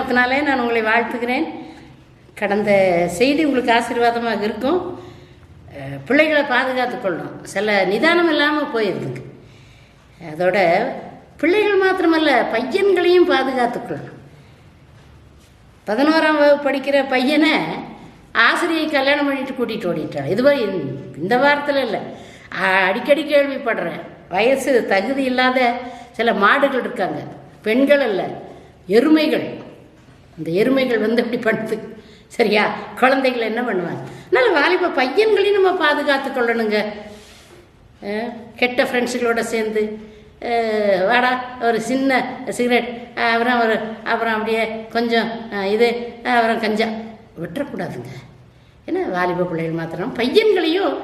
நாமத்தினாலே நான் உங்களை வாழ்த்துகிறேன். கடந்த செய்தி உங்களுக்கு ஆசீர்வாதமாக இருக்கும். பிள்ளைகளை பாதுகாத்து கொள்ளணும். சில நிதானம் இல்லாமல் போயிருதுங்க. அதோட பிள்ளைகள் மாத்திரமல்ல பையன்களையும் பாதுகாத்துக்கொள்ளணும் பதினோராம் வகுப்பு படிக்கிற பையனை ஆசிரியை கல்யாணம் பண்ணிட்டு கூட்டிகிட்டு ஓடிட்டான் இதுவரை இந்த வாரத்தில் இல்லை. அடிக்கடி கேள்விப்படுறேன். வயசு தகுதி இல்லாத சில மாடுகள் இருக்காங்க. பெண்கள் அல்ல எருமைகள். இந்த எருமைகள் வந்து இப்படி பண்ணுது சரியா? குழந்தைகள் என்ன பண்ணுவாங்க? அதனால் வாலிப பையன்களையும் நம்ம பாதுகாத்து கொள்ளணுங்க. கெட்ட ஃப்ரெண்ட்ஸுகளோட சேர்ந்து வாடா ஒரு சின்ன சிகரெட் அப்புறம் ஒரு அப்புறம் அப்படியே கொஞ்சம் இது அப்புறம் கஞ்சா. விட்டுறக்கூடாதுங்க. ஏன்னா வாலிப பிள்ளைகள் மாத்திரம். பையன்களையும்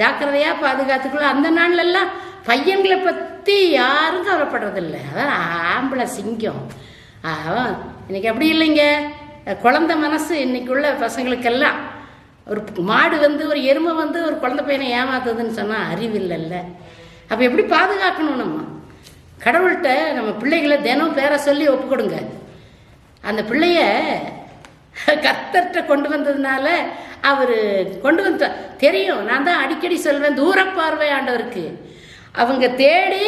ஜாக்கிரதையாக பாதுகாத்துக்கொள்ள அந்த நாள்லெல்லாம் பையன்களை பற்றி யாரும் கவலைப்படுறதில்ல. அதான் ஆம்பளை சிங்கம். அவன் இன்னைக்கு அப்படி இல்லைங்க. குழந்த மனசு இன்னைக்குள்ள பசங்களுக்கெல்லாம் ஒரு மாடு வந்து ஒரு எருமை வந்து ஒரு குழந்த பையனை ஏமாத்துதுன்னு சொன்னால் அறிவில்லைல்ல. அப்போ எப்படி பாதுகாக்கணும் நம்ம? கடவுள்கிட்ட நம்ம பிள்ளைகளை தினம் பேரை சொல்லி ஒப்பு கொடுங்க அந்த பிள்ளைய கத்தர்கிட்ட கொண்டு வந்ததுனால அவர் கொண்டு வந்த தெரியும். நான் தான் அடிக்கடி சொல்வேன் தூரப்பார்வை ஆண்டவருக்கு. அவங்க தேடி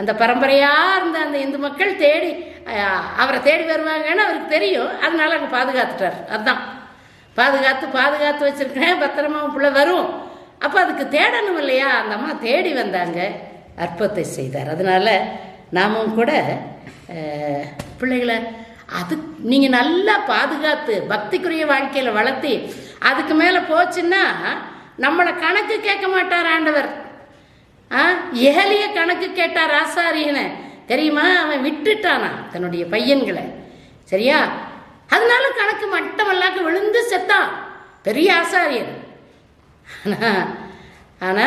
அந்த பரம்பரையாக இருந்த அந்த இந்து மக்கள் தேடி அவரை தேடி வருவாங்கன்னு அவருக்கு தெரியும். அதனால அங்கே பாதுகாத்துட்டார். அதுதான் பாதுகாத்து பாதுகாத்து வச்சுருக்கேன் பத்திரமா பிள்ளை வரும். அப்போ அதுக்கு தேடணும் இல்லையா? அந்த அம்மா தேடி வந்தாங்க. அற்பத்தை செய்தார். அதனால் நாமும் கூட பிள்ளைகளை அது நீங்கள் நல்லா பாதுகாத்து பக்திக்குரிய வாழ்க்கையில் வளர்த்தி அதுக்கு மேலே போச்சுன்னா நம்மளை கணக்கு கேட்க மாட்டார் ஆண்டவர். ஆ ஏலிய கணக்கு கேட்டார் ஆசாரியனை தெரியுமா? அவன் விட்டுட்டானா தன்னுடைய பையன்களை. சரியா? அதனால கணக்கு மட்டமல்லாக்க விழுந்து செத்தான். பெரிய ஆசாரியன். ஆனா ஆனா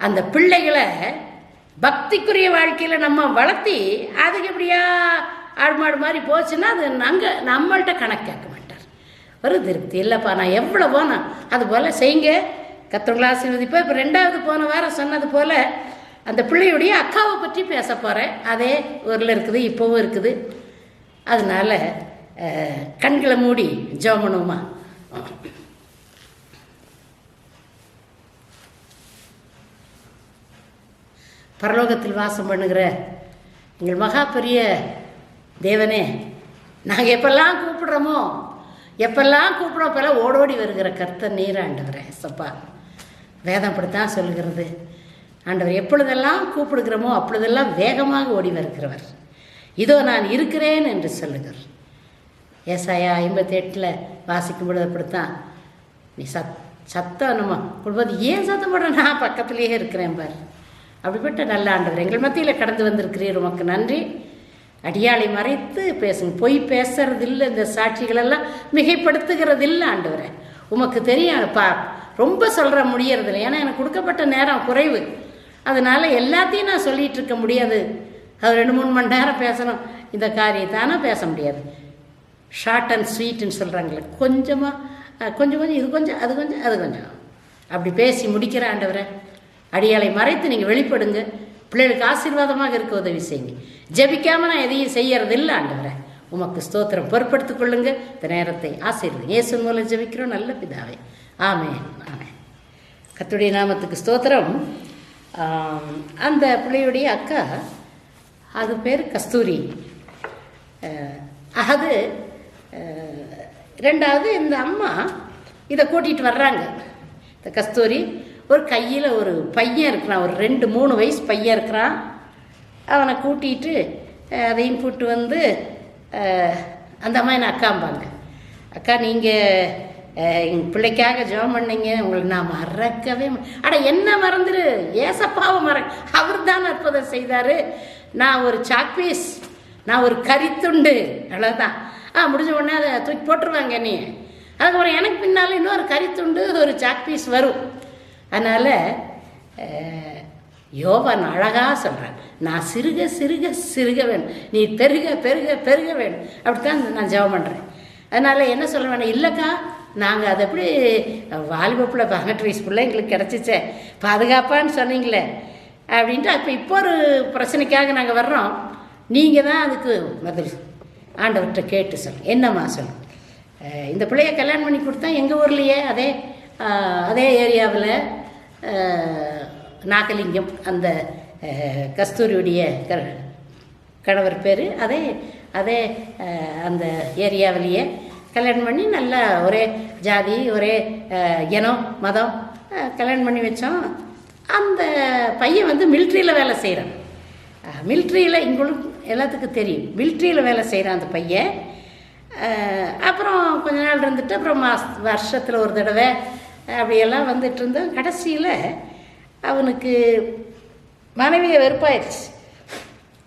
அந்த பிள்ளைகளை பக்திக்குரிய வாழ்க்கையில் நம்ம வளர்த்தி அதுக்கு எப்படியா ஆடுமாடு மாதிரி போச்சுன்னா அது நாங்கள் நம்மள்கிட்ட கணக்கு கேட்க மாட்டார். ஒரு திருப்தி இல்லைப்பா நான் எவ்வளோ நான் அது போல் செய்யுங்க. கத்தவங்கள ஆசீர்வதிப்போம் இப்போ ரெண்டாவது போன வாரம் சொன்னது போல் அந்த பிள்ளையுடைய அக்காவை பற்றி பேச போகிறேன் அதே ஊரில் இருக்குது இப்போவும் இருக்குது. அதனால கண்களை மூடி ஜோமனுமா பரலோகத்தில் வாசம் பண்ணுகிற எங்கள் மகா பெரிய தேவனே நாங்கள் எப்பெல்லாம் கூப்பிடுறோமோ எப்பெல்லாம் கூப்பிடுறோம் அப்பெல்லாம் ஓடோடி வருகிற கர்த்தன் நீராண்டுகிறேன் சப்பா. வேதம் அப்படித்தான் சொல்லுகிறது ஆண்டவர் எப்பொழுதெல்லாம் கூப்பிடுகிறோமோ அப்பொழுதெல்லாம் வேகமாக ஓடி வருகிறவர். இதோ நான் இருக்கிறேன் என்று சொல்லுகிறார். ஏசாயா ஐம்பத்தி எட்டில் வாசிக்கும் பொழுது அப்படித்தான் நீ சத் சத்தம் நம்ம கொடுப்பது ஏன் சத்தம் போட நான் பக்கத்துலேயே இருக்கிறேன் பார். அப்படிப்பட்ட நல்ல ஆண்டவர் எங்கள் மத்தியில் கடந்து வந்திருக்கிறீர். உமக்கு நன்றி. அடியாளை மறைத்து பேசுங்க. பொய் பேசுறதில்லை. இந்த சாட்சிகளெல்லாம் மிகைப்படுத்துகிறதில்லை ஆண்டவரை. உமக்கு தெரியும் பா ரொம்ப சொல்கிற முடியறதில்லை. ஏன்னா எனக்கு கொடுக்கப்பட்ட நேரம் குறைவு. அதனால் எல்லாத்தையும் நான் சொல்லிகிட்டு இருக்க முடியாது. அது ரெண்டு மூணு மணி நேரம் பேசணும். இந்த காரியத்தானே பேச முடியாது. ஷார்ட் அண்ட் ஸ்வீட்டுன்னு சொல்கிறாங்களே கொஞ்சமாக கொஞ்சம் கொஞ்சம் இது கொஞ்சம் அது கொஞ்சம் அது கொஞ்சம். அப்படி பேசி முடிக்கிற ஆண்டவரை அடியாலை மறைத்து நீங்கள் வெளிப்படுங்க. பிள்ளைகளுக்கு ஆசீர்வாதமாக இருக்க உதவி செய்யுங்க. ஜபிக்காமல் நான் எதையும் செய்யறதில்லை ஆண்டவரை. உமக்கு ஸ்தோத்திரம் பொறுப்படுத்திக் கொள்ளுங்க. இந்த நேரத்தை ஆசீர்வதி இயேசு மூலம் ஜெபிக்கிறோம். நல்ல பிதாவே. ஆமேன் ஆமென். கத்துடைய நாமத்துக்கு ஸ்தோத்திரம். அந்த பிள்ளையுடைய அக்கா அது பேர் கஸ்தூரி. அது ரெண்டாவது இந்த அம்மா இதை கூட்டிகிட்டு வர்றாங்க. இந்த கஸ்தூரி ஒரு கையில் ஒரு பையன் இருக்கிறான் ஒரு ரெண்டு மூணு வயசு பையன் இருக்கிறான். அவனை கூட்டிகிட்டு அதையும் கூப்பிட்டு வந்து அந்த அம்மா என்ன அக்காம்பாங்க? அக்கா நீங்கள் எங்கள் பிள்ளைக்காக ஜெபம் பண்ணீங்க. உங்களுக்கு நான் மறக்கவே மா- அட என்ன மறந்துரு? ஏசப்பாவை மற அவர் தான் அற்புதம் செய்தார். நான் ஒரு சாக்பீஸ் நான் ஒரு கரித்துண்டு. அவ்வளோதான் ஆ முடிஞ்ச உடனே அதை தூக்கி போட்டுருவாங்க நீ அதுக்கப்புறம் எனக்கு பின்னால் இன்னொரு கரித்துண்டு ஒரு சாக்பீஸ் வரும். அதனால் யோவான் அழகாக சொல்கிறேன் நான் சிறுக சிறுக சிறுக வேணும். நீ பெருக பெருக பெருக வேணும். அப்படித்தான் நான் ஜெபம் பண்ணுறேன் அதனால் என்ன சொல்ல வேணும்? இல்லைக்கா நாங்கள் அதை எப்படி வாலிபப்பில் பதினெட்டு வயசு பிள்ளை எங்களுக்கு கிடச்சிச்சே. பாதுகாப்பான்னு சொன்னீங்களே. அப்படின்ட்டு அப்போ இப்போ ஒரு பிரச்சனைக்காக நாங்கள் வர்றோம். நீங்கள் தான் அதுக்கு பதில். ஆண்டவர்கிட்ட கேட்டு சொல் என்னம்மா சொல் இந்த பிள்ளைய கல்யாணம் பண்ணி கொடுத்தா எங்கள் ஊர்லேயே? அதே அதே ஏரியாவில் நாகலிங்கம் அந்த கஸ்தூரியுடைய க கணவர் பேர். அதே அதே அந்த ஏரியாவிலேயே கல்யாணம் பண்ணி நல்லா ஒரே ஜாதி ஒரே இனம் மதம் கல்யாணம் பண்ணி வச்சோம். அந்த பையன் வந்து மிலிட்ரியில் வேலை செய்கிறான் மிலிட்ரியில் இங்களுக்கு எல்லாத்துக்கும் தெரியும். மிலிட்ரியில் வேலை செய்கிறான் அந்த பையன். அப்புறம் கொஞ்ச நாள் இருந்துட்டு அப்புறம் மாஸ் வருஷத்தில் ஒரு தடவை அப்படியெல்லாம் வந்துட்டு இருந்தோம் கடைசியில் அவனுக்கு மனைவியை வெறுப்பாயிருச்சு.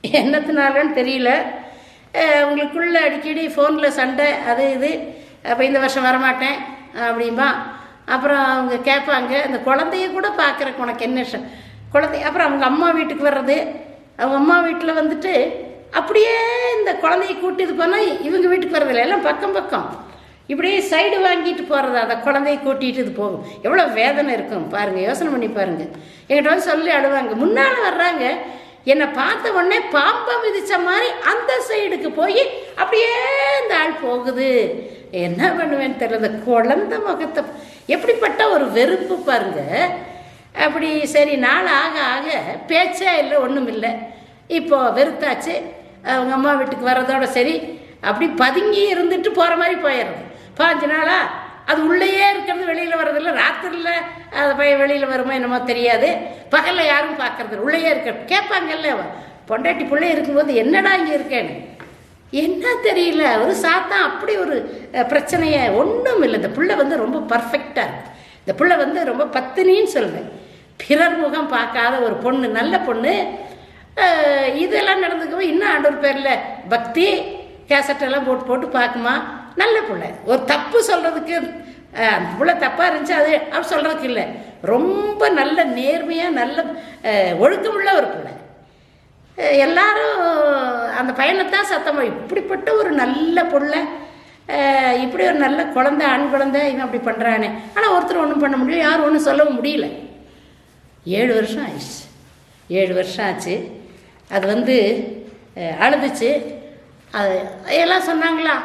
என்னத்தினாலன்னு தெரியல. உங்களுக்குள்ளே அடிக்கடி ஃபோனில் சண்டை அது இது. அப்போ இந்த வருஷம் வரமாட்டேன் அப்படிம்பா. அப்புறம் அவங்க கேட்பாங்க அந்த குழந்தைய கூட பார்க்குறக்கு உனக்கு என்ன குழந்தை அப்புறம் அவங்க அம்மா வீட்டுக்கு வர்றது. அவங்க அம்மா வீட்டில் வந்துட்டு அப்படியே இந்த குழந்தைய கூட்டிட்டு போனால் இவங்க வீட்டுக்கு வர்றதில்ல எல்லாம் பக்கம் பக்கம். இப்படியே சைடு வாங்கிட்டு போகிறது அந்த குழந்தைய கூட்டிகிட்டு இது போகும். எவ்வளோ வேதனை இருக்கும். பாருங்கள் யோசனை பண்ணி பாருங்கள் எங்கிட்ட வந்து சொல்லி அழுவாங்க. முன்னால் வர்றாங்க. என்னை பார்த்த உடனே பாம்பை மிதித்த மாதிரி அந்த சைடுக்கு போய் அப்படியே இந்த ஆள் போகுது. என்ன பண்ணுவேன்னு தெரியல. இந்த குழந்தை முகத்தை எப்படிப்பட்ட ஒரு வெறுப்பு பாருங்க. அப்படி சரி நாள் ஆக ஆக பேச்சே இல்லை ஒன்றும் இல்லை. இப்போது வெறுத்தாச்சு. அவங்க அம்மா வீட்டுக்கு வர்றதோட சரி அப்படி பதுங்கி இருந்துட்டு போகிற மாதிரி போயிடுறது. பாஞ்சு நாளா அது உள்ளேயே இருக்கிறது வெளியில் வர்றதில்ல. ராத்திரியில் அது போய் வெளியில் வருமோ என்னமோ தெரியாது. பகலில் யாரும் பார்க்கறது உள்ளேயே இருக்க கேட்பாங்கல்ல பொண்டாட்டி பிள்ளை இருக்கும்போது என்னடா இங்கே இருக்கேன்னு? என்ன தெரியல. ஒரு சாத்தான் அப்படி ஒரு பிரச்சனையை ஒன்றும் இல்லை. இந்த பிள்ளை வந்து ரொம்ப பர்ஃபெக்டாக இருக்கு. இந்த பிள்ளை வந்து ரொம்ப பத்தினின்னு சொல்லுவேன் பிறர் முகம் பார்க்காத ஒரு பொண்ணு நல்ல பொண்ணு. இதெல்லாம் நடந்துக்கவும் இன்னும் ஆண்டவர் பேரில் பக்தி கேசட்டெல்லாம் போட்டு போட்டு பார்க்குமா? நல்ல பிள்ளை. ஒரு தப்பு சொல்கிறதுக்கு அந்த பிள்ளை தப்பாக இருந்துச்சு அது அவர் சொல்கிறதுக்கு இல்லை. ரொம்ப நல்ல நேர்மையாக நல்ல ஒழுக்கமுள்ள ஒரு பிள்ளை. எல்லாரும் அந்த பையனைத்தான் சத்தம் இப்படிப்பட்ட ஒரு நல்ல பிள்ளை இப்படி ஒரு நல்ல குழந்தை ஆண் குழந்தை இவன் அப்படி பண்ணுறானே ஆனால் ஒருத்தர் ஒன்றும் பண்ண முடியும் யாரும் ஒன்றும் சொல்லவும் முடியல. ஏழு வருஷம் ஆயிடுச்சு. ஏழு வருஷம் ஆச்சு. அது வந்து அழுதுச்சு. அது எல்லாம் சொன்னாங்களா?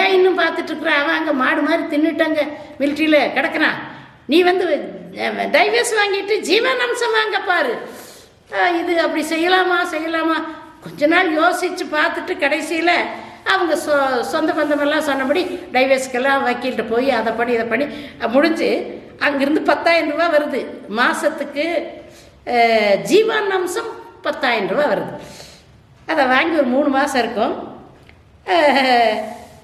ஏன் இன்னும் பார்த்துட்டு இருக்கிற அவன் அங்கே மாடு மாதிரி தின்னுட்டாங்க. மிலிட்ரியில் கிடக்குறான். நீ வந்து டைவர்ஸ் வாங்கிட்டு ஜீவன் அம்சம் வாங்க பாரு. இது அப்படி செய்யலாமா? செய்யலாமா? கொஞ்ச நாள் யோசித்து பார்த்துட்டு கடைசியில் அவங்க சொ சொந்த பந்தமெல்லாம் சொன்னபடி டைவர்ஸ்க்கெல்லாம் வக்கீல்கிட்ட போய் அதை பண்ணி இதை பண்ணி முடிஞ்சு அங்கேருந்து பத்தாயிரம் ரூபா வருது. மாதத்துக்கு ஜீவான் அம்சம் பத்தாயிரம் ரூபா வருது. அதை வாங்கி ஒரு மூணு மாதம் இருக்கும்.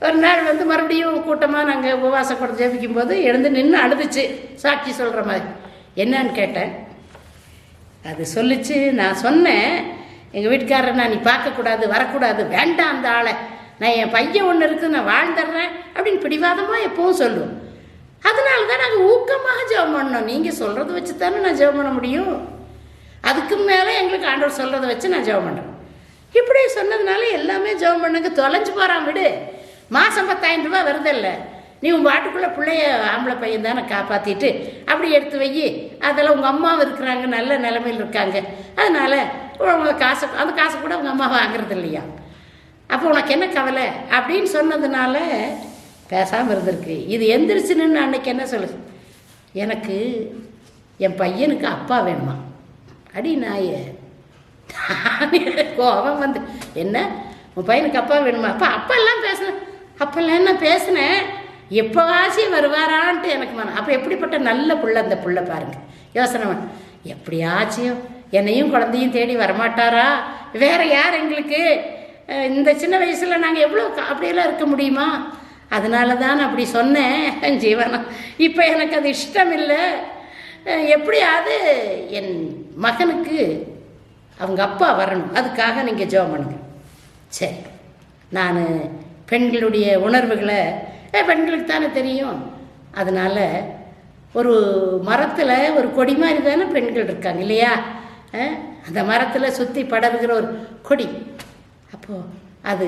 ஒரு நாள் வந்து மறுபடியும் கூட்டமாக நாங்கள் உபவாசம் கூட ஜெபிக்கும் போது எழுந்து நின்று அழுதுச்சு. சாட்சி சொல்கிற மாதிரி. என்னன்னு கேட்டேன். அது சொல்லிச்சு நான் சொன்னேன் எங்கள் வீட்டுக்காரரை நான் நீ பார்க்கக்கூடாது வரக்கூடாது வேண்டாம் அந்த ஆளை. நான் என் பையன் ஒன்று இருக்குது நான் வாழ்ந்துடுறேன் அப்படின்னு பிடிவாதமாக எப்பவும் சொல்லுவோம். அதனால தான் நாங்கள் ஊக்கமாக ஜெபம் பண்ணோம். நீங்கள் சொல்கிறத வச்சு தானே நான் ஜெபம் பண்ண முடியும். அதுக்கு மேலே எங்களுக்கு ஆண்டவர் சொல்கிறத வச்சு நான் ஜெபம் பண்ணுறேன் இப்படி சொன்னதுனால எல்லாமே ஜெபம் பண்ணுங்க. தொலைஞ்சு போகிறான் விடு. மாதம் பத்தாயிரம் ரூபாய் வருதில்ல. நீ உன் பாட்டுக்குள்ளே பிள்ளைய ஆம்பளை பையன் தானே காப்பாற்றிட்டு அப்படி எடுத்து வை. அதெல்லாம் உங்கள் அம்மாவும் இருக்கிறாங்க நல்ல நிலமையில் இருக்காங்க. அதனால் உங்க காசை அந்த காசை கூட உங்கள் அம்மா வாங்குறது இல்லையா? அப்போ உனக்கு என்ன கவலை? அப்படின்னு சொன்னதுனால பேசாமல் இருந்திருக்கு. இது எந்திரிச்சுன்னு அன்னைக்கு என்ன சொல்லு? எனக்கு என் பையனுக்கு அப்பா வேணுமா? அடி நாயே. கோபம் வந்து என்ன? உன் பையனுக்கு அப்பா வேணுமா? அப்பா அப்பெல்லாம் பேசுனேன் அப்போல்லாம் என்ன பேசினேன். எப்போவாசி வருவாரான்ட்டு எனக்கு மனம் அப்போ எப்படிப்பட்ட நல்ல புள்ள அந்த புள்ள பாருங்க. யோசனை எப்படியாச்சும் என்னையும் குழந்தையும் தேடி வரமாட்டாரா? வேற யார் எங்களுக்கு? இந்த சின்ன வயசில் நாங்கள் எவ்வளோ அப்படியெல்லாம் இருக்க முடியுமா? அதனால தான் நான் அப்படி சொன்னேன். ஜீவனம் இப்போ எனக்கு அது இஷ்டம் இல்லை எப்படியாவது என் மகனுக்கு அவங்க அப்பா வரணும். அதுக்காக நீங்கள் ஜோம் பண்ணுங்க. சரி. நான் பெண்களுடைய உணர்வுகளை ஏ, பெண்களுக்கு தானே தெரியும்? அதனால் ஒரு மரத்தில் ஒரு கொடி மாதிரி தானே பெண்கள் இருக்காங்க இல்லையா? அந்த மரத்தில் சுற்றி படருகிற ஒரு கொடி. அப்போது அது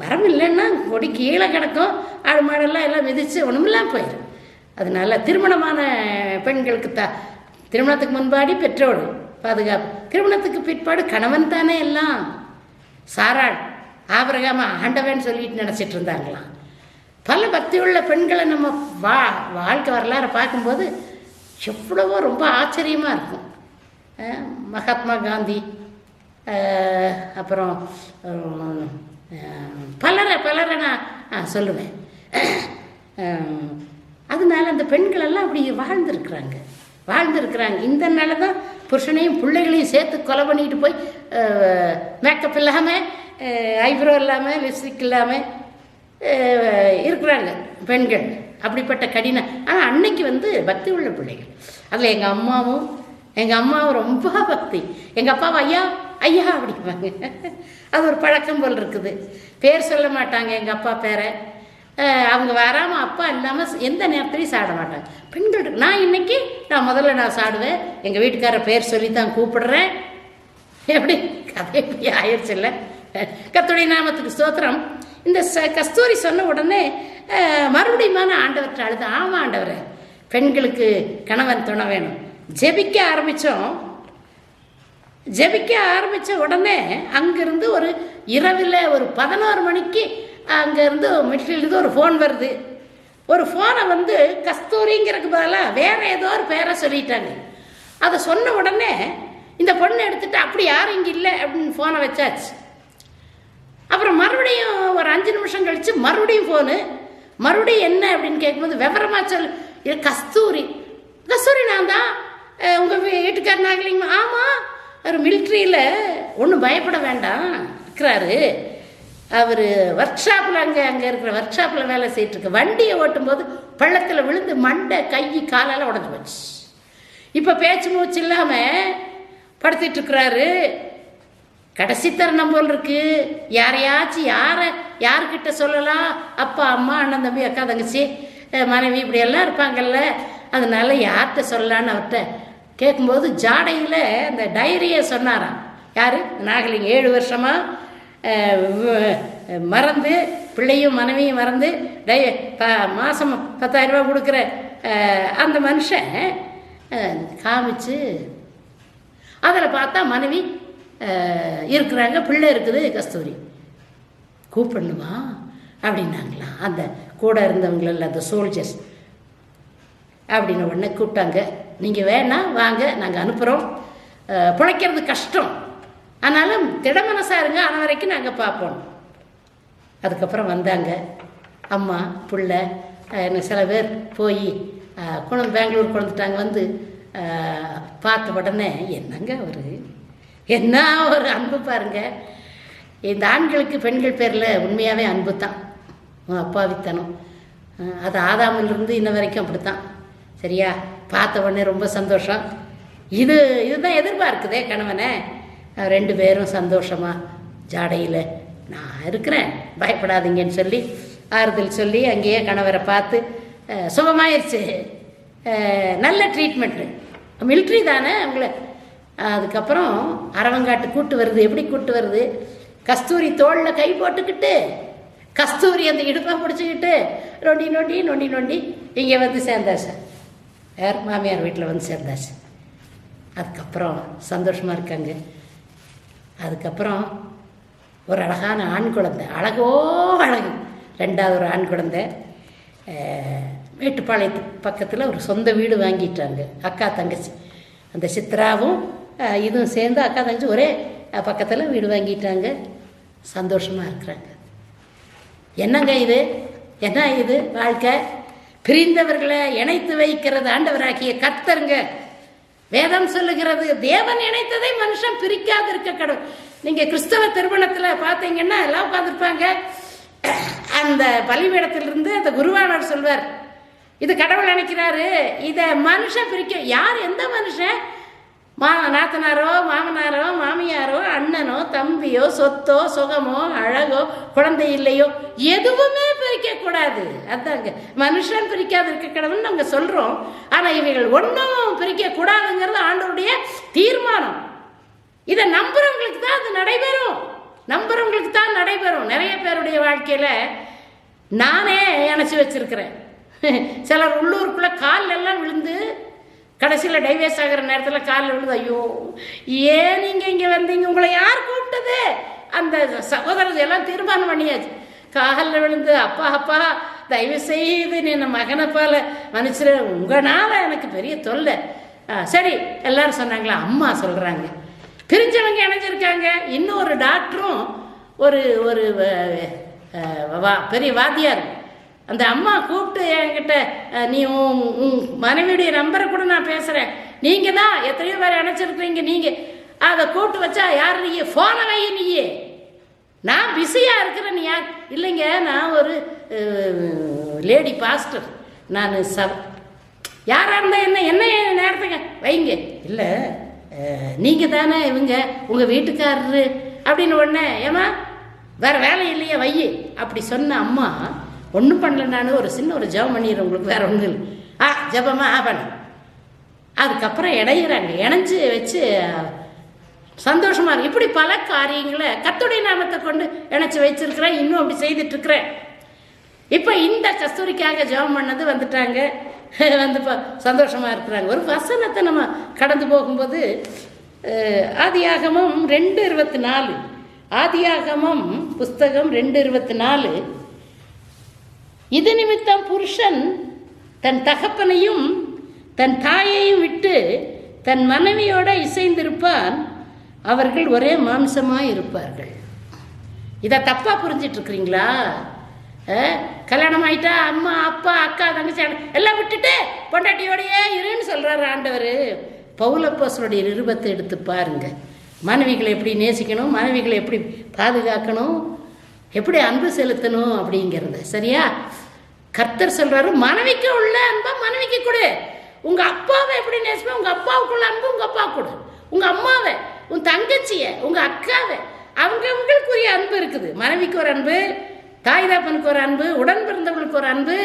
மரம் இல்லைன்னா கொடி கீழே கிடக்கும் ஆடு மாடெல்லாம் எல்லாம் மிதித்து ஒன்றுமில்லாம் போயிடும் அதனால திருமணமான பெண்களுக்கு தா திருமணத்துக்கு முன்பாடி பெற்றோடு பாதுகாப்பு. திருமணத்துக்கு பிற்பாடு கணவன் தானே எல்லாம். சாராள். ஆபரகாம ஆண்டவன் சொல்லிட்டு நினச்சிட்டு இருந்தாங்களாம் பல பக்தியுள்ள பெண்களை நம்ம வா வாழ்க்கை வரலாறு பார்க்கும்போது எவ்வளவோ ரொம்ப ஆச்சரியமாக இருக்கும். மகாத்மா காந்தி அப்புறம் பலரை பலரை நான் சொல்லுவேன். அதனால அந்த பெண்கள் எல்லாம் அப்படி வாழ்ந்துருக்குறாங்க. வாழ்ந்துருக்குறாங்க. இந்த நாள தான் புருஷனையும் பிள்ளைகளையும் சேர்த்து கொலை பண்ணிட்டு போய் மேக்கப் இல்லாமல் ஐப்ரோ இல்லாமல் லிப்ஸ்டிக் இல்லாமல் இருக்கிறாங்க பெண்கள். அப்படிப்பட்ட கடின ஆனால் அன்னைக்கு வந்து பக்தி உள்ள பிள்ளைகள். அதில் எங்கள் அம்மாவும் எங்கள் அம்மாவும் ரொம்ப பக்தி. எங்கள் அப்பாவும் ஐயா ஐயா அப்படிம்பாங்க. அது ஒரு பழக்கம் போல் இருக்குது. பேர் சொல்ல மாட்டாங்க எங்கள் அப்பா பேரை. அவங்க வராமல் அப்பா இல்லாமல் எந்த நேரத்துலையும் சாட மாட்டாங்க. பெண்கள் நான் இன்னைக்கு நான் முதல்ல நான் சாடுவேன் எங்கள் வீட்டுக்காரர் பேர் சொல்லி தான் கூப்பிடுறேன். எப்படி? கதை எப்படி ஆயிடுச்சு இல்லை? கத்துடைய நாமத்துக்கு ஸ்தோத்திரம். இந்த ச கஸ்தூரி சொன்ன உடனே மறுபடியுமான ஆண்டவர்கிட்ட அழுது ஆமாம் ஆண்டவர் பெண்களுக்கு கணவன் துணை வேணும். ஜெபிக்க ஆரம்பித்தோம் ஜெபிக்க ஆரம்பித்த உடனே அங்கேருந்து ஒரு இரவில் ஒரு பதினோரு மணிக்கு அங்கேருந்து மிலிட்ரியிலேருந்து ஒரு ஃபோன் வருது. ஒரு ஃபோனை வந்து கஸ்தூரிங்கிறதுக்கு பதிலாக வேறு ஏதோ ஒரு பேரை சொல்லிட்டாங்க. அதை சொன்ன உடனே இந்த பொண்ணு எடுத்துகிட்டு அப்படி யாரும் இங்கே இல்லை அப்படின்னு ஃபோனை வச்சாச்சு. அப்புறம் மறுபடியும் ஒரு அஞ்சு நிமிஷம் கழிச்சு மறுபடியும் ஃபோனு மறுபடியும் என்ன அப்படின்னு கேட்கும்போது விவரமா சொல் இது கஸ்தூரி. கஸ்தூரி நான் தான் உங்கள் உங்க வீட்டுக்காரர் நாகலிங்க ஆமாம் அவர் மிலிட்ரியில் ஒன்றும் பயப்பட வேண்டாம் இருக்கிறாரு. அவர் ஒர்க் ஷாப்பில் அங்கே அங்கே இருக்கிற ஒர்க் ஷாப்பில் வேலை செய்யிட்டு வண்டியை வண்டியை ஓட்டும்போது பள்ளத்தில் விழுந்து மண்டை கை காலால் உடஞ்சி போச்சு. இப்போ பேச்சு மூச்சு இல்லாமல் படுத்துட்டு இருக்கிறாரு. கடைசி தருணம் போல் இருக்கு. யாரையாச்சும் யாரை யார்கிட்ட சொல்லலாம்? அப்பா அம்மா அண்ணன் தம்பி அக்கா தங்கச்சி மனைவி இப்படி எல்லாம் இருப்பாங்கல்ல. அதனால யார்கிட்ட சொல்லலான்னு அவர்கிட்ட கேட்கும்போது ஜாடையில் அந்த டைரியை சொன்னாராம். யார்? நாகலிங்க. ஏழு வருஷமாக மறந்து பிள்ளையும் மனைவியும் மறந்து டை ப மாதம் பத்தாயிரரூபா கொடுக்குற அந்த மனுஷன் காமிச்சு அதில் பார்த்தா மனைவி இருக்கிறாங்க பிள்ளை இருக்குது கஸ்தூரி. கூப்பிடணுமா? அப்படின்னாங்களாம் அந்த கூட இருந்தவங்களில் அந்த சோல்ஜர்ஸ் அப்படின்னு உடனே கூப்பிட்டாங்க. நீங்கள் வேணா வாங்க நாங்கள் அனுப்புகிறோம் பிழைக்கிறது கஷ்டம். ஆனாலும் திடமனசா இருங்க ஆன வரைக்கும் நாங்கள் பார்ப்போம். அதுக்கப்புறம் வந்தாங்க. அம்மா பிள்ளை எனக்கு சில பேர் போய் கொண்டு பெங்களூர் கொண்டுட்டாங்க வந்து பார்த்த உடனே என்னங்க அவர்? என்ன ஒரு அன்பு பாருங்க. இந்த ஆண்களுக்கு பெண்கள் பேரில் உண்மையாகவே அன்பு தான் அப்பாவித்தனம். அது ஆதாமிலிருந்து இன்ன வரைக்கும் அப்படித்தான். சரியா? பார்த்த உடனே ரொம்ப சந்தோஷம். இது இதுதான் எதிர்பார்க்குதே கணவனை. ரெண்டு பேரும் சந்தோஷமாக ஜாடையில் நான் இருக்கிறேன். பயப்படாதீங்கன்னு சொல்லி ஆறுதல் சொல்லி அங்கேயே கணவரை பார்த்து சுகமாயிருச்சு. நல்ல ட்ரீட்மெண்ட்டு மிலிட்ரி தானே? அவங்கள அதுக்கப்புறம் அரவங்காட்டு கூட்டு வருது. எப்படி கூட்டு வருது? கஸ்தூரி தோளில் கை போட்டுக்கிட்டு கஸ்தூரி அந்த இடுப்பை பிடிச்சிக்கிட்டு நொண்டி நொண்டி நொண்டி நொண்டி இங்கே வந்து சேர்ந்தாச்சு. யார்? மாமியார் வீட்டில் வந்து சேர்ந்தாச்சு. அதுக்கப்புறம் சந்தோஷமாக இருக்காங்க. அதுக்கப்புறம் ஒரு அழகான ஆண் குழந்தை. அழகோ அழகு. ரெண்டாவது ஒரு ஆண் குழந்தை. மேட்டுப்பாளையத்து பக்கத்தில் ஒரு சொந்த வீடு வாங்கிட்டாங்க. அக்கா தங்கச்சி. அந்த சித்ராவும் இதுவும் சேர்ந்து அக்கா தங்கச்சி ஒரே பக்கத்தில் வீடு வாங்கிட்டாங்க. சந்தோஷமாக இருக்கிறாங்க. என்னங்க இது? என்ன இது வாழ்க்கை? பிரிந்தவர்களை இணைத்து வைக்கிறது ஆண்டவராகிய கர்த்தருங்க. வேதம் சொல்லுகிறது தேவன் இணைத்ததை மனுஷன் பிரிக்காது இருக்க கடவுள் நீங்கள் கிறிஸ்தவ திருமணத்தில் பார்த்தீங்கன்னா எல்லாம் உட்காந்துருப்பாங்க அந்த பலிபீடத்திலிருந்து அந்த குருவானவர் சொல்வார். இது கடவுள் நினைக்கிறாரு இதை மனுஷன் பிரிக்க. யார்? எந்த மனுஷன்? மா நாத்தனாரோ மாமனாரோ மாமியாரோ அண்ணனோ தம்பியோ சொத்தோ சுகமோ அழகோ குழந்தை இல்லையோ எதுவுமே பிரிக்க கூடாது. அதாங்க. மனுஷன் பிரிக்காது இருக்க கடவுள்னு நாங்கள் சொல்கிறோம் ஆனால் இவைகள் ஒன்றும் பிரிக்கக்கூடாதுங்கிறது ஆண்டோடைய தீர்மானம். இதை நம்புறவங்களுக்கு தான் அது நடைபெறும். நம்புறவங்களுக்கு தான் நடைபெறும். நிறைய பேருடைய வாழ்க்கையில் நானே இணைச்சி வச்சிருக்கிறேன். சிலர் உள்ளூருக்குள்ளே கால்ல எல்லாம் விழுந்து கடைசியில் டைவேஸ் ஆகிற நேரத்தில் காலில் விழுது ஐயோ ஏன் நீங்கள் இங்கே வந்தீங்க? உங்களை யார் கூப்பிட்டது? அந்த சகோதரர் எல்லாம் தீர்மானம் பண்ணியாச்சு. காலில் விழுந்து அப்பா அப்பா தயவு செய்து நீ என் மகனை போல மன்னிச்சிரு. உங்களால் எனக்கு பெரிய தொல்லை. ஆ, சரி. எல்லாரும் சொன்னாங்களா? அம்மா சொல்கிறாங்க பிரிஞ்சவங்க இணைஞ்சிருக்காங்க. இன்னும் ஒரு டாக்டரும் ஒரு ஒரு வா- பெரிய வாத்தியார். அந்த அம்மா கூப்பிட்டு என்கிட்ட நீ உன் உன் மனைவியுடைய நம்பரை கூட நான் பேசுகிறேன் நீங்கள் தான் எத்தனையோ பேர் அணைச்சிருக்கிறீங்க நீங்கள் அதை கூப்பிட்டு வச்சா யார் நீ? ஃபோனை வை நீயே நான் பிஸியாக இருக்கிறேன் நீ யார்? இல்லைங்க நான் ஒரு லேடி பாஸ்டர் நான் ச யாராக இருந்தால் என்ன என்ன நேரத்துக்கு? வைங்க. இல்லை நீங்கள் தானே இவங்க உங்கள் வீட்டுக்காரரு. அப்படின்னு உடனே ஏமா வேறு வேலை இல்லையா வை. அப்படி சொன்ன அம்மா ஒன்றும் பண்ணல நான் ஒரு சின்ன ஒரு ஜெபம் பண்ணிடுறேன் உங்களுக்கு வேற ஒன்றும் இல்லை. ஆ ஜெபமா ஆ பண்ண. அதுக்கப்புறம் இணையிறாங்க இணைஞ்சு வச்சு சந்தோஷமா இருக்கு. இப்படி பல காரியங்களை கத்துடைய நாமத்தை கொண்டு இணைச்சி வச்சிருக்கிறேன். இன்னும் அப்படி செய்துட்டு இருக்கிறேன் இப்போ இந்த கஸ்தூரிக்காக ஜெபம் பண்ணது வந்துட்டாங்க. வந்து இப்போ சந்தோஷமா இருக்கிறாங்க. ஒரு வசனத்தை நம்ம கடந்து போகும்போது ஆதியாகமம் ரெண்டு இருபத்தி நாலு. ஆதியாகமம் புஸ்தகம் ரெண்டு இருபத்தி நாலு. இது நிமித்தம் புருஷன் தன் தகப்பனையும் தன் தாயையும் விட்டு தன் மனைவியோட இசைந்திருப்பான் அவர்கள் ஒரே மாம்சமாக இருப்பார்கள். இதை தப்பாக புரிஞ்சிட்டு இருக்கிறீங்களா கல்யாணம் ஆயிட்டா அம்மா அப்பா அக்கா தங்கச்சி எல்லாம் விட்டுட்டு பொண்டாட்டியோடையே இருன்னு சொல்கிறாரு ஆண்டவர். பௌலப்போசனுடைய நிருபத்தை எடுத்து பாருங்க. மனைவிகளை எப்படி நேசிக்கணும் மனைவிகளை எப்படி பாதுகாக்கணும் எப்படி அன்பு செலுத்தணும் அப்படிங்கிறது. சரியா? கர்த்தர் சொல்றாரு மனைவிக்கு உள்ள அன்பா மனைவிக்கு கொடு. உங்க அப்பாவை எப்படி நேசமே உங்க அப்பாவுக்குள்ள அன்பு உங்க அப்பா கொடு. உங்க அம்மாவை உன் தங்கச்சிய உங்க அக்காவை அவங்க அவங்களுக்குரிய அன்பு இருக்குது. மனைவிக்கு ஒரு அன்பு தாய் தாப்பனுக்கு ஒரு அன்பு உடன் பிறந்தவங்களுக்கு ஒரு அன்பு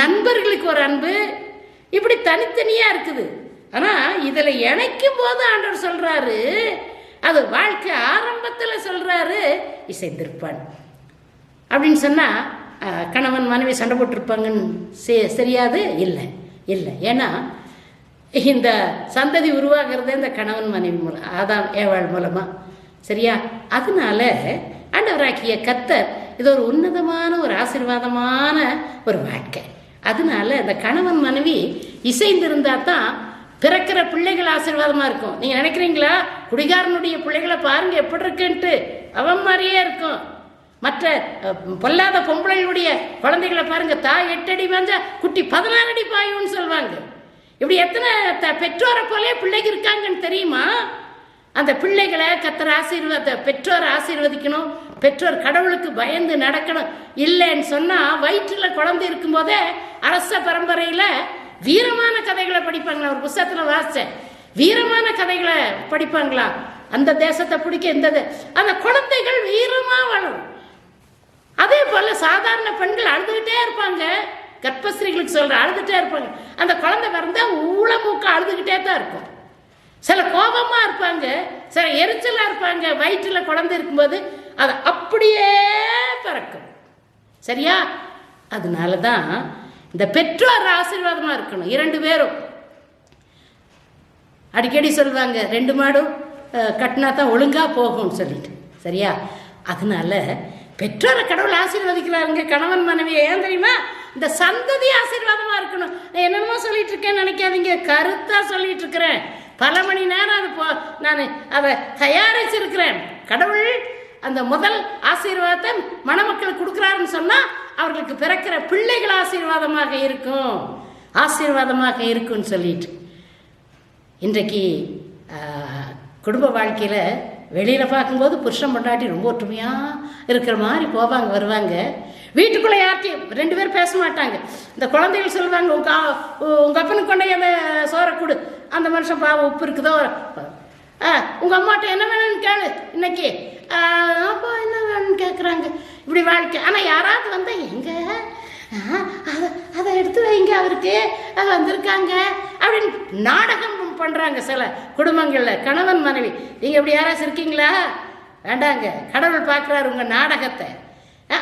நண்பர்களுக்கு ஒரு அன்பு. இப்படி தனித்தனியா இருக்குது. ஆனா இதுல இணைக்கும் போது ஆண்டவர் சொல்றாரு அது வாழ்க்கை ஆரம்பத்துல சொல்றாரு இசைந்திருப்பான் அப்படின்னு சொன்னால் கணவன் மனைவி சண்டை போட்டிருப்பாங்கன்னு சே சரியாது இல்லை. இல்லை. ஏன்னா இந்த சந்ததி உருவாகிறதே இந்த கணவன் மனைவி மூலம் அதான் ஏவாள் மூலமாக சரியா? அதனால ஆண்டவராக்கிய கத்தர் இது ஒரு உன்னதமான ஒரு ஆசீர்வாதமான ஒரு வாழ்க்கை. அதனால இந்த கணவன் மனைவி இசைந்திருந்தா தான் பிறக்கிற பிள்ளைகள் ஆசீர்வாதமா இருக்கும். நீங்க நினைக்கிறீங்களா? குடிகாரனுடைய பிள்ளைகளை பாருங்க எப்படி இருக்குன்ட்டு. அவன் மாதிரியே இருக்கும். மற்ற பொல்லாத பொம்பளைகளுடைய குழந்தைகளை பாருங்க தாய் எட்டு அடி குட்டி பதினாறு அடி பாயும்னு சொல்லுவாங்க இப்படி எத்தனை த- பெற்றோரை போலே பிள்ளைங்க இருக்காங்கன்னு தெரியுமா? அந்த பிள்ளைகளை கத்தர் ஆசீர்வாத பெற்றோர் ஆசீர்வதிக்கணும் பெற்றோர் கடவுளுக்கு பயந்து நடக்கணும். இல்லைன்னு சொன்னால் வயிற்றில் குழந்தை இருக்கும்போதே அரச பரம்பரையில் வீரமான கதைகளை படிப்பாங்களா? ஒரு புத்தகத்தில் வாசித்தேன் வீரமான கதைகளை படிப்பாங்களா? அந்த தேசத்தை பிடிக்க இந்த அந்த குழந்தைகள் வீரமாக வளரும் அதே போல சாதாரண பெண்கள் அழுதுகிட்டே இருப்பாங்க. கர்ப்பஸ்திரீகளுக்கு சொல்ற அழுதுகிட்டே இருப்பாங்க. அந்த குழந்தை பிறந்தா ஊழ மூக்க அழுதுகிட்டே தான் இருக்கும். சில கோபமா இருப்பாங்க சில எரிச்சலா இருப்பாங்க. வயிற்றுல குழந்தை இருக்கும்போது அது அப்படியே பிறக்கும். சரியா? அதனால தான் இந்த பெற்றோர் ஆசீர்வாதமாக இருக்கணும். இரண்டு பேரும். அடிக்கடி சொல்லுவாங்க ரெண்டு மாடும் கட்டினா தான் ஒழுங்காக போகும்னு சொல்லிட்டு. சரியா? அதனால பெற்றோரை கடவுள் ஆசீர்வதிக்கிறாருங்க. கணவன் மனைவி ஏன் தெரியுமா? இந்த சந்ததி ஆசீர்வாதமாக இருக்கணும். நான் என்னென்னமோ சொல்லிட்டு இருக்கேன்னு நினைக்காதீங்க. கருத்தாக சொல்லிட்டு இருக்கிறேன். பல மணி நேரம் அது போ நான் அதை தயாரிச்சிருக்கிறேன். கடவுள் அந்த முதல் ஆசீர்வாதத்தை மணமக்களுக்கு கொடுக்குறாருன்னு சொன்னால் அவர்களுக்கு பிறக்கிற பிள்ளைகள் ஆசீர்வாதமாக இருக்கும். ஆசீர்வாதமாக இருக்கும்னு சொல்லிட்டு. இன்றைக்கு குடும்ப வாழ்க்கையில் வெளியில் பார்க்கும்போது புருஷன் பொண்டாட்டி ரொம்ப ஒற்றுமையாக இருக்கிற மாதிரி போவாங்க வருவாங்க. வீட்டுக்குள்ளே யார்ட்டையும் ரெண்டு பேரும் பேச மாட்டாங்க. இந்த குழந்தைகள் சொல்லுவாங்க உங்க உங்கள் அப்பனுக்கு கொண்டே அந்த சோறை கொடு. அந்த மனுஷன் பாவம் உப்பு இருக்குதோ? ஆ உங்கள் அம்மாட்ட என்ன வேணும்னு கேளு இன்னைக்கு. அப்பா என்ன வேணும்னு கேட்குறாங்க இப்படி வாழ்க்கை. ஆனால் யாராவது வந்தால் எங்கே? அதை அதை எடுத்து வைங்க அவருக்கு. வந்திருக்காங்க. அப்படின்னு நாடகம் பண்ணுறாங்க சில குடும்பங்களில். கணவன் மனைவி. நீங்கள் இப்படி யாராச்சும் இருக்கீங்களா? வேண்டாங்க. கடவுள் பார்க்குறாரு உங்கள் நாடகத்தை.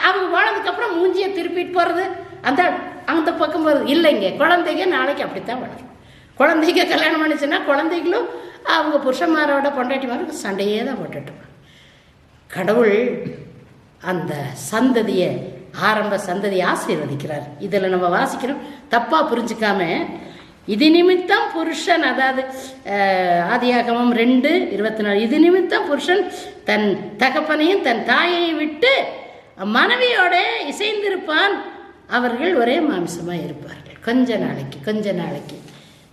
அவங்க போனதுக்கப்புறம் மூஞ்சியை திருப்பிட்டு போகிறது அந்த அந்த பக்கம் போகிறது இல்லைங்க. குழந்தைங்க நாளைக்கு அப்படித்தான் வளரும். குழந்தைங்க கல்யாணம் பண்ணிச்சுன்னா குழந்தைகளும் அவங்க புருஷன்மாரோட பொண்டாட்டிமாரும் சண்டையே தான் போட்டுட்டு கடவுள் அந்த சந்ததியை ஆரம்ப சந்ததியை ஆசீர்வதிக்கிறார். இதில் நம்ம வாசிக்கிறோம். தப்பாக புரிஞ்சுக்காம இது நிமித்தம் புருஷன் அதாவது ஆதியாகமம் ரெண்டு இருபத்தி நாலு இது நிமித்தம் புருஷன் தன் தகப்பனையும் தன் தாயை விட்டு மனைவியோட இசைந்திருப்பான். அவர்கள் ஒரே மாம்சமாக இருப்பார்கள். கொஞ்ச நாளைக்கு கொஞ்ச நாளைக்கு.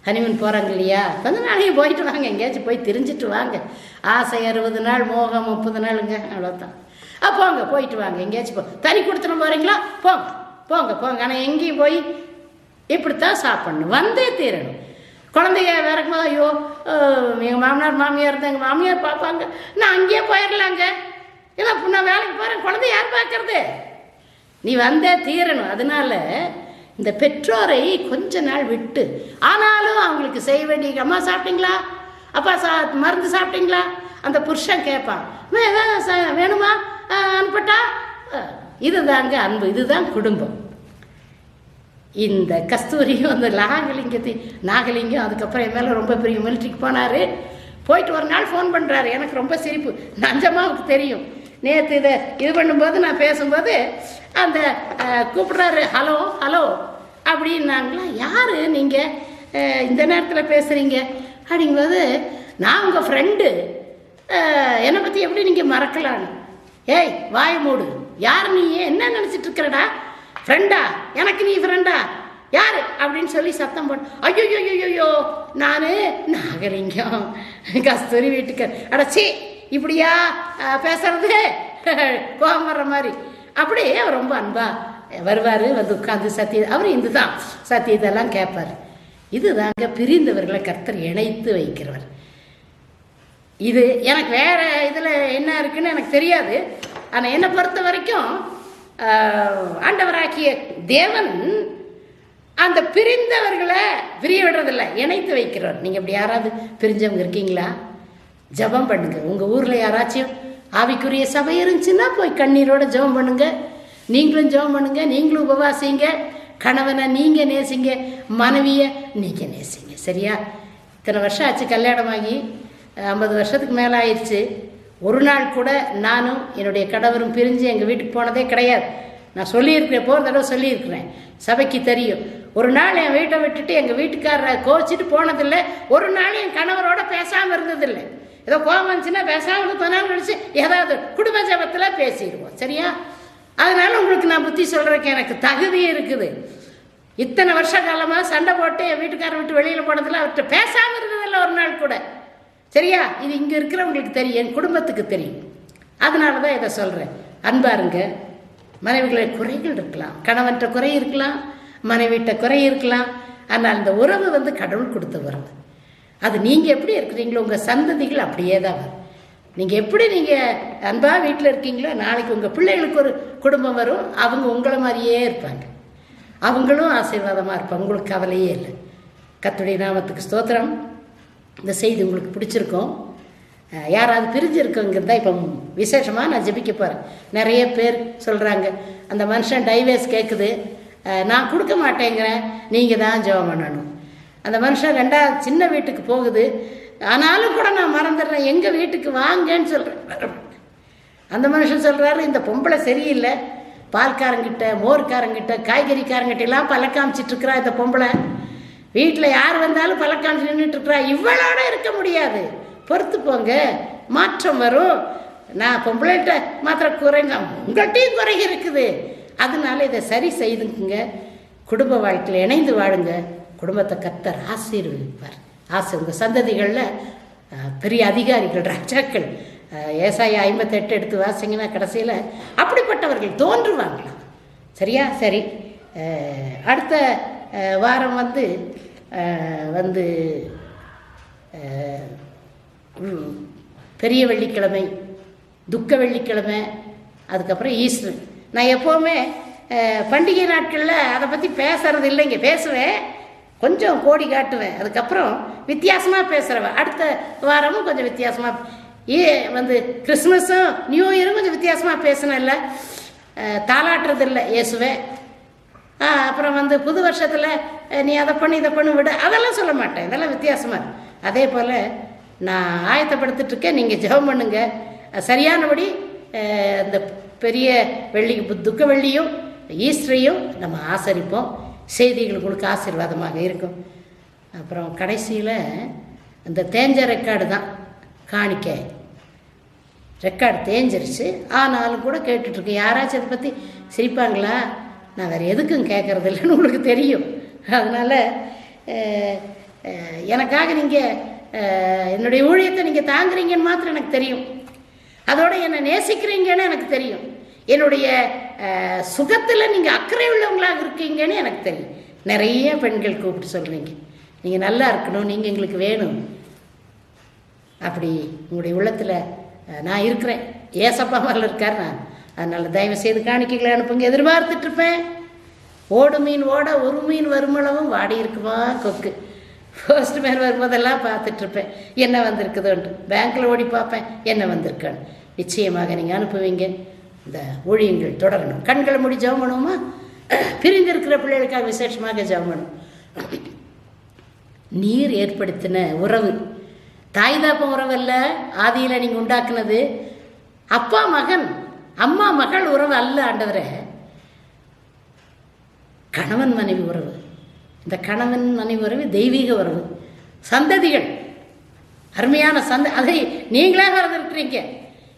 ஹனிமூன் போகிறாங்க இல்லையா? கொஞ்ச நாளைக்கு போயிட்டு வாங்க. எங்கேயாச்சும் போய் தெரிஞ்சிட்டு வாங்க. ஆசை அறுபது நாள் மோகம் முப்பது நாளுங்க. அவ்வளோதான் ஆ போங்க போயிட்டு வாங்க. எங்கேயாச்சும் போ. தனி கொடுத்துட்டு போகிறீங்களா போங்க போங்க போங்க. ஆனால் எங்கேயும் போய் இப்படித்தான் சாப்பிடணும். வந்தே தீரணும். குழந்தைங்க வேறக்கும்போது ஐயோ எங்கள் மாமனார் மாமியார் இருந்தால் எங்கள் மாமியார் பார்ப்பாங்க. நான் அங்கேயே போயிடலாங்க ஏன்னா நான் வேலைக்கு போகிறேன் குழந்தை யார் பார்க்கறது? நீ வந்தே தீரணும். அதனால இந்த பெற்றோரை கொஞ்ச நாள் விட்டு ஆனாலும் அவங்களுக்கு செய்ய வேண்டிய அம்மா சாப்பிட்டீங்களா? அப்பா சா மருந்து சாப்பிட்டீங்களா? அந்த புருஷன் கேட்பான் ச- வேணுமா? அனுப்பட்டா? இதுதாங்க அன்பு. இதுதான் குடும்பம். இந்த கஸ்தூரியும் அந்த நாகலிங்கத்தை நாகலிங்கம் அதுக்கப்புறம் என் மேலே ரொம்ப பெரிய மிலிட்ரிக்கு போனார். போயிட்டு ஒரு நாள் ஃபோன் பண்ணுறாரு எனக்கு ரொம்ப சிரிப்பு. நஞ்சமாவுக்கு தெரியும். நேற்று இதை இது பண்ணும்போது நான் பேசும்போது அந்த கூப்பிட்றாரு ஹலோ ஹலோ அப்படின்னாங்களா. யார் நீங்கள் இந்த நேரத்தில் பேசுகிறீங்க அப்படிங்கும்போது நான் உங்கள் ஃப்ரெண்டு என்னை பற்றி எப்படி நீங்கள் மறக்கலான்னு ஏய் வாய மூடு. யார் நீ? என்ன நினச்சிட்டு இருக்கிறடா? ஃப்ரெண்டா எனக்கு நீ ஃப்ரெண்டா யார்? அப்படின்னு சொல்லி சத்தம் போட ஐயோ ஐயோ நான் நாகரிகம் கஸ்தூரி வீட்டுக்கு. அடச்சி இப்படியா பேசுறது? கோபம் வர்ற மாதிரி. அப்படியே அவர் ரொம்ப அன்பா வருவார் வந்து உட்காந்து சத்திய அவர் இந்து தான் சத்தியத்தெல்லாம் கேட்பார் இதுதாங்க பிரிந்தவர்களை கர்த்தர் இணைத்து வைக்கிறவர். இது எனக்கு வேற இதில் என்ன இருக்குன்னு எனக்கு தெரியாது. ஆனால் என்னை பொறுத்த வரைக்கும் ஆண்டவராக்கிய ஆண்டவராகிய தேவன் அந்த பிரிந்தவர்களை பிரிய விடுறதில்ல இணைத்து வைக்கிறவர் நீங்கள் இப்படி யாராவது பிரிஞ்சவங்க இருக்கீங்களா? ஜெபம் பண்ணுங்க. உங்கள் ஊரில் யாராச்சும் ஆவிக்குரிய சபை இருந்துச்சுன்னா போய் கண்ணீரோட ஜெபம் பண்ணுங்க. நீங்களும் ஜெபம் பண்ணுங்க நீங்களும் உபவாசிங்க. கணவனை நீங்கள் நேசிங்க மனைவியை நீங்கள் நேசிங்க. சரியா? இத்தனை வருஷம் ஆச்சு கல்யாணமாகி ஐம்பது வருஷத்துக்கு மேலே ஆயிடுச்சு ஒரு நாள் கூட நானும் என்னுடைய கணவரும் பிரிஞ்சு எங்கள் வீட்டுக்கு போனதே கிடையாது. நான் சொல்லியிருக்கிறேன் போகிற தடவை சொல்லியிருக்கிறேன். சபைக்கு தெரியும். ஒரு நாள் என் வீட்டை விட்டுட்டு எங்கள் வீட்டுக்காரரை கோச்சிட்டு போனதில்லை. ஒரு நாள் என் கணவரோட பேசாமல் இருந்ததில்லை. ஏதோ கோவம் வந்துச்சுன்னா பேசாமல் கொஞ்ச நாள் கழிச்சு ஏதாவது குடும்ப ஜபத்தில் பேசிடுவோம். சரியா? அதனால உங்களுக்கு நான் புத்தி சொல்கிறதுக்கு எனக்கு தகுதி இருக்குது. இத்தனை வருஷ காலமாக சண்டை போட்டு என் வீட்டுக்காரர் விட்டு வெளியில் போனதில்லை. அவர்கிட்ட பேசாமல் இருந்ததில்லை ஒரு நாள் கூட. சரியா? இது இங்கே இருக்கிறவங்களுக்கு தெரியும் என் குடும்பத்துக்கு தெரியும். அதனால தான் இதை சொல்கிறேன் அன்பாருங்க மனைவிகளை குறைகள் இருக்கலாம். கணவன்கிட்ட குறை இருக்கலாம் மனைவிட்ட குறை இருக்கலாம். ஆனால் அந்த உறவு வந்து கடவுள் கொடுத்த உறவு அது நீங்கள் எப்படி இருக்கிறீங்களோ உங்கள் சந்ததிகள் அப்படியே தான் வரும். நீங்கள் எப்படி நீங்கள் அன்பாக வீட்டில் இருக்கீங்களோ நாளைக்கு உங்கள் பிள்ளைகளுக்கு ஒரு குடும்பம் வரும் அவங்க உங்களை மாதிரியே இருப்பாங்க. அவங்களும் ஆசீர்வாதமாக இருப்பாங்க. உங்களுக்கு கவலையே இல்லை. கத்துடைய நாமத்துக்கு ஸ்தோத்திரம். இந்த செய்தி உங்களுக்கு பிடிச்சிருக்கும். யாராவது யாராவது தான் இப்போ விசேஷமாக நான் ஜெபிக்க போகிறேன் நிறைய பேர் சொல்கிறாங்க அந்த மனுஷன் டைவேஸ் கேட்குது நான் கொடுக்க மாட்டேங்கிறேன் நீங்கள் தான் ஜெபம் பண்ணணும். அந்த மனுஷன் ரெண்டாவது சின்ன வீட்டுக்கு போகுது. ஆனாலும் கூட நான் மறந்துடுறேன் எங்கள் வீட்டுக்கு வாங்கன்னு சொல்கிறேன் அந்த மனுஷன் சொல்கிறாரு இந்த பொம்பளை சரியில்லை. பால்காரங்கிட்ட மோர்காரங்கிட்ட காய்கறிக்காரங்கிட்ட எல்லாம் பல்ல இருக்கிறா இந்த பொம்பளை. வீட்டில் யார் வந்தாலும் பல்ல நின்றுட்டுருக்குறா இவ்வளோட இருக்க முடியாது. பொறுத்து போங்க. மாற்றம் வரும். நான் பொம்பளைகிட்ட மாத்திரம் குறைங்க. உங்கள்கிட்டையும் குறை இருக்குது. அதனால இதை சரி செய்துக்குங்க. குடும்ப வாழ்க்கையில் இணைந்து வாழுங்க. குடும்பத்தை கத்தர் ஆசீர்வதிப்பார். ஆசை உங்கள் சந்ததிகளில் பெரிய அதிகாரிகள் ராஜாக்கள் ஏசாயி ஐம்பத்தெட்டு எடுத்து வாசிங்கன்னா கடைசியில் அப்படிப்பட்டவர்கள் தோன்றுவாங்களாம். சரியா? சரி. அடுத்த வாரம் வந்து வந்து பெரிய வெள்ளிக்கிழமை துக்க வெள்ளிக்கிழமை அதுக்கப்புறம் ஈஸ்டர். நான் எப்போவுமே பண்டிகை நாட்களில் அதை பற்றி பேசுறது இல்லைங்க. பேசுவேன். கொஞ்சம் கோடி காட்டுவேன். அதுக்கப்புறம் வித்தியாசமாக பேசுகிறவன் அடுத்த வாரமும் கொஞ்சம் வித்தியாசமாக ஏ வந்து கிறிஸ்மஸும் நியூ இயரும் கொஞ்சம் வித்தியாசமாக பேசினேன்ல. தாளாட்டுறது இல்லை இயேசுவே அப்புறம் வந்து புது வருஷத்தில் நீ அதை பண்ணி இதை பண்ணி விடு. அதெல்லாம் சொல்ல மாட்டேன். இதெல்லாம் வித்தியாசமாக அதே போல் நான் ஆயத்தப்படுத்திட்டுருக்கேன் நீங்கள் ஜெபம் பண்ணுங்க. சரியானபடி இந்த பெரிய வெள்ளி துக்க வெள்ளியும் ஈஸ்டரையும் நம்ம ஆசரிப்போம். செய்திகள் உங்களுக்கு ஆசீர்வாதமாக இருக்கும். அப்புறம் கடைசியில் இந்த தேஞ்ச ரெக்கார்டு தான் காணிக்க. ரெக்கார்டு தேஞ்சிருச்சு. ஆனாலும் கூட கேட்டுட்ருக்கேன் யாராச்சும் அதை பற்றி சிரிப்பாங்களா? நான் வேறு எதுக்கும் கேட்கறது இல்லைன்னு உங்களுக்கு தெரியும். அதனால் எனக்காக நீங்கள் என்னுடைய ஊழியத்தை நீங்கள் தாங்குறீங்கன்னு மாத்திரம் எனக்கு தெரியும். அதோட என்னை நேசிக்கிறீங்கன்னு எனக்கு தெரியும். என்னுடைய சுகத்தில் நீங்கள் அக்கறை உள்ளவங்களாக இருக்கீங்கன்னு எனக்கு தெரியும். நிறைய பெண்கள் கூப்பிட்டு சொல்கிறீங்க நீங்கள் நல்லா இருக்கணும் நீங்கள் எங்களுக்கு வேணும். அப்படி உங்களுடைய உள்ளத்தில் நான் இருக்கிறேன். ஏசப்பா மேலே இருக்கார் நான் அதனால் தயவு செய்து காணிக்கைகளை அனுப்புங்க. எதிர்பார்த்துட்ருப்பேன் ஓடு மீன் ஓட ஒரு மீன் வருமளவும் வாடி இருக்குமா கொக்கு. ஃபர்ஸ்ட் மேன் வரும்போதெல்லாம் பார்த்துட்ருப்பேன் என்ன வந்திருக்குதோன்ட்டு பேங்க்கில் ஓடி பார்ப்பேன். என்ன வந்திருக்கான்னு. நிச்சயமாக நீங்கள் அனுப்புவீங்க. இந்த ஊழியங்கள் தொடரணும். கண்களை மூடி ஜவம் பண்ணுவோமா? பிரிந்திருக்கிற பிள்ளைகளுக்காக விசேஷமாக ஜவம் பண்ணும் நீர் ஏற்படுத்தின உறவு. தாய் தாப்பம் உறவு அல்ல. ஆதியில் நீங்கள் உண்டாக்குனது அப்பா மகன். அம்மா மகள் உறவு அல்ல ஆண்டவரே. கணவன் மனைவி உறவு. இந்த கணவன் மனைவி உறவு தெய்வீக உறவு. சந்ததிகள். அருமையான சந்த அதை நீங்களே வளர்ந்துருக்குறீங்க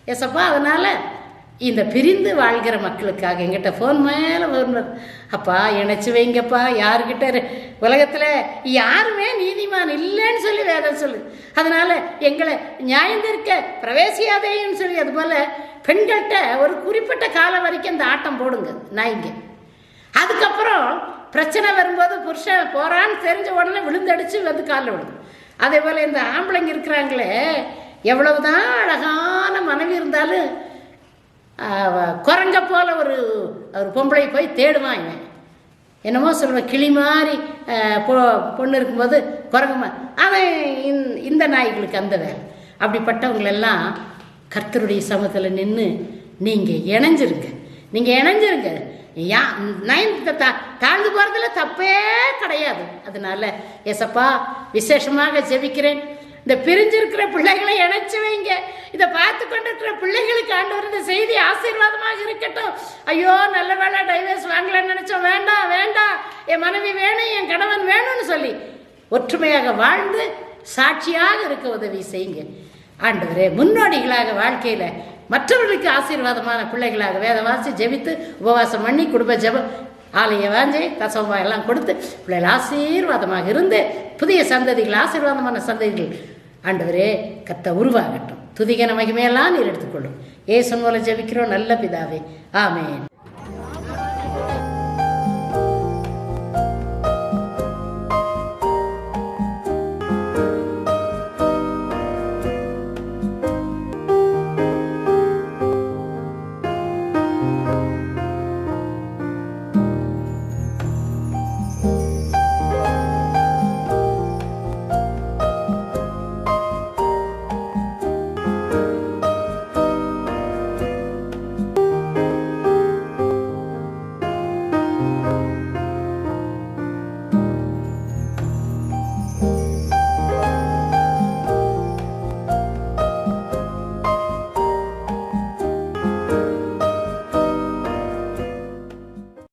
ஏசப்பா அதனால் இந்த பிரிந்து வாழ்கிற மக்களுக்காக எங்கிட்ட ஃபோன் மேலே வருவார் அப்பா இணைச்சி வைங்கப்பா. யாருக்கிட்ட உலகத்தில் யாருமே நீதிமான் இல்லைன்னு சொல்லி வேதம் சொல்லு. அதனால் எங்களை நியாயந்திருக்க பிரவேசியாதேன்னு சொல்லி அதுபோல் பெண்கள்கிட்ட ஒரு குறிப்பிட்ட காலம் வரைக்கும் இந்த ஆட்டம் போடுங்க. நாய்ங்க. அதுக்கப்புறம் பிரச்சனை வரும்போது புருஷன் போகிறான்னு தெரிஞ்ச உடனே விழுந்தடிச்சு வந்து காலில் விழுது அதே போல் இந்த ஆம்பளைங்க இருக்கிறாங்களே எவ்வளவுதான் அழகான மனைவி இருந்தாலும் குரங்க போல் ஒரு ஒரு பொம்பளை போய் தேடுவான் இவன். என்னமோ சொல்லுவேன் கிளி மாதிரி பொ பொண்ணு இருக்கும்போது குரங்குமா அவன் இந்த- இந்த நாய்களுக்கு அந்த வேலை. அப்படிப்பட்டவங்களெல்லாம் கர்த்தருடைய சமத்தில் நின்று நீங்கள் இணைஞ்சிருங்க. நீங்கள் இணைஞ்சிருங்க. யா நைன்த்து தா தாழ்ந்து போகிறதுல தப்பே கிடையாது. அதனால எசப்பா விசேஷமாக ஜெபிக்கிறேன். இந்த பிரிஞ்சிருக்கிற பிள்ளைகளை இணைச்சு வைங்க. இதை பார்த்து கொண்டிருக்கிற பிள்ளைகளுக்கு ஆண்டவர் இந்த செய்தி ஆசீர்வாதமாக இருக்கட்டும். ஐயோ நல்ல வேலை டைவர்ஸ் வாங்கலன்னு நினைச்சோம். வேண்டாம் வேண்டாம். என் மனைவி வேணும் என் கணவன் வேணும்னு சொல்லி ஒற்றுமையாக வாழ்ந்து சாட்சியாக இருக்க உதவி செய்யுங்க. ஆண்டவரே முன்னோடிகளாக வாழ்க்கையில் மற்றவர்களுக்கு ஆசீர்வாதமான பிள்ளைகளாக வேத வாசி ஜெபித்து உபவாசம் பண்ணி குடும்ப ஜெபம் ஆலய வாஞ்சை தசவா எல்லாம் கொடுத்து பிள்ளைகள் ஆசீர்வாதமாக இருந்து புதிய சந்ததிகள் ஆசீர்வாதமான சந்ததிகள் ஆண்டவரே கத்த உருவாகட்டும். துதிகன மகிமையெல்லாம் நீர் எடுத்துக்கொள்ளும். ஏ மூலம் ஜபிக்கிறோம். நல்ல பிதாவே. ஆமேன்.